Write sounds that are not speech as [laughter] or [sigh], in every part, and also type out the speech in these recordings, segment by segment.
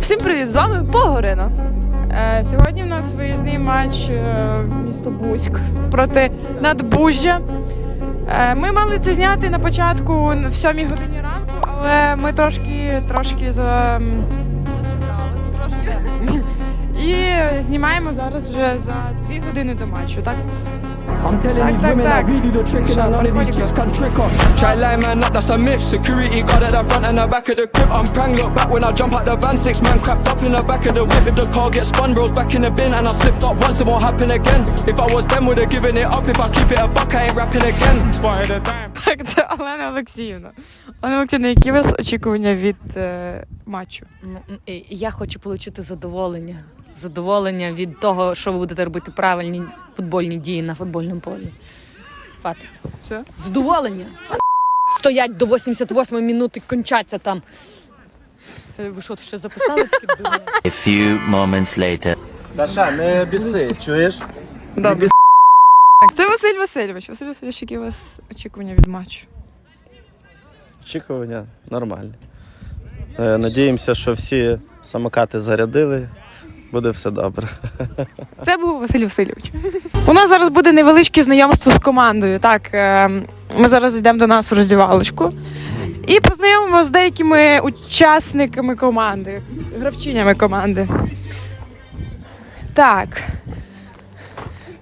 Всім привіт! З вами Погорина. Е, сьогодні в нас виїзний матч е, в місто Буськ проти Надбужжя. Е, ми мали це зняти на початку в 7 годині ранку, але ми трошки трошки за. трошки. [laughs] І знімаємо зараз вже за 2 години до матчу, так? I'm telling Так, these так, women так. I really do trick Що, and none of these просто. can trick us. Try line man up, that's a myth. Security guard at the front and the back of the crib. I'm prang, look back when I jump out the van. Six man crapped up in the back of the whip. If the car gets spun, bros back in the bin. And I slipped up once, it won't happen again. If I was them, would've given it up. If I keep it a buck, I ain't rapping again. Spotted a dime. Так, це Олена Олексіївна. Олена Олексіївна, які у вас очікування від е, матчу? Ну, м, Я хочу отримати задоволення. Задоволення від того, що ви будете робити правильні футбольні дії на футбольному полі. Фати. Все? Задоволення. Стоять до 88 минути, кончаться там. Це ви що, ще записали? [laughs] A few moments later. Даша, не біси, чуєш? Добре. Так, це Василь Васильович. Василь Васильович, які у вас очікування від матчу? Очікування нормальні. Е, Надіємося, що всі самокати зарядили, буде все добре. Це був Василь Васильович. У нас зараз буде невеличке знайомство з командою. Так, е, ми зараз йдемо до нас в роздівалочку і познайомимо з деякими учасниками команди, гравчинями команди. Так.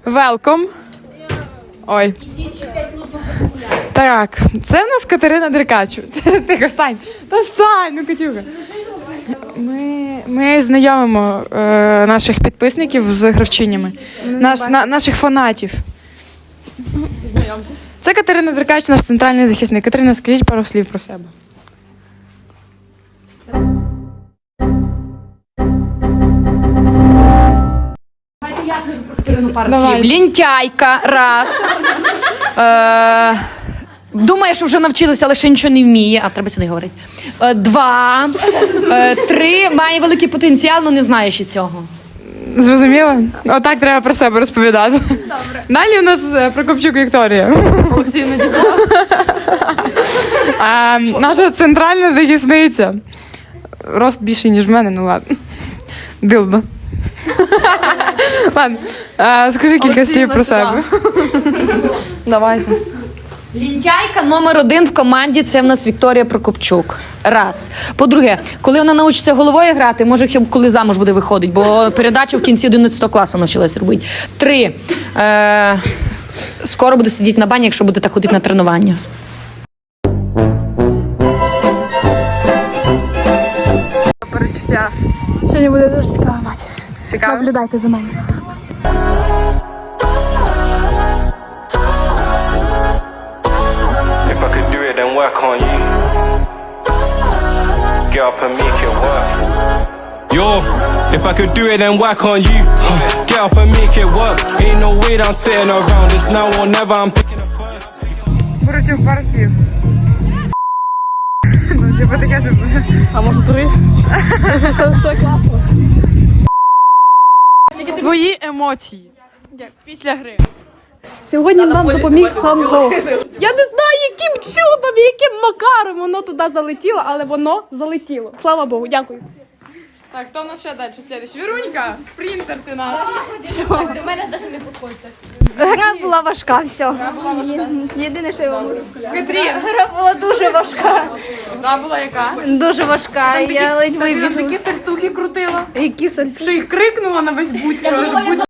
Велком. Ой. Так, це в нас Катерина Деркачу. Це [laughs] ти стань. Та стань, ну Катюха. Ми, ми знайомимо е, наших підписників з гравчинями, наш, на, наших фанатів. Це Катерина Деркач, наш центральний захисник. Катерина, скажіть пару слів про себе. Я Пару Давай. слів. Лінтяйка, раз. [laughs] Е, Думає, що вже навчилася, але ще нічого не вміє. А треба сюди говорити. Е, Два. Е, Три. Має великий потенціал, але не знає ще цього. Зрозуміло? Отак треба про себе розповідати. Добре. Далі у нас е, Прокопчук Вікторія. А, наша центральна захисниця. Рост більший, ніж в мене, ну ладно. Дилдо. Ладно. А, скажи кілька слів про себе. Давайте. Лінтяйка номер один в команді це в нас Вікторія Прокопчук. Раз. По-друге, коли вона навчиться головою грати, може коли замуж буде виходить, бо передачу в кінці 11 класу навчилась робити. Три. Е, скоро буде сидіти на бані, якщо буде так ходити на тренування. Перечуття. Сьогодні буде дуже цікава матч. Цікаво. Наблюдайте за нами. work on you. Get up and make it work. Yo, if I could do it, then work on you. Huh. Get up and make it work. Ain't no way that I'm sitting around. It's now or never. I'm picking it first. Боротюк, пару слів. Ну, типу таке, щоб... А може три? Все класно. Твої емоції після гри. Сьогодні нам допоміг сам Бог. Я не знаю, яким чудом, яким макаром воно туди залетіло, але воно залетіло. Слава Богу, дякую. Так, хто у нас ще далі? Слідуючий? Вірунька, спринтер ти наш. Гра була важка, все. Єдине, що я вам можу сказати. Катрін, Гра була дуже важка. гра була яка? Дуже важка. Я ледь Ти вибігла. такі сальтухи крутила. Які сальти. Що їх крикнула на весь будь, що аж будь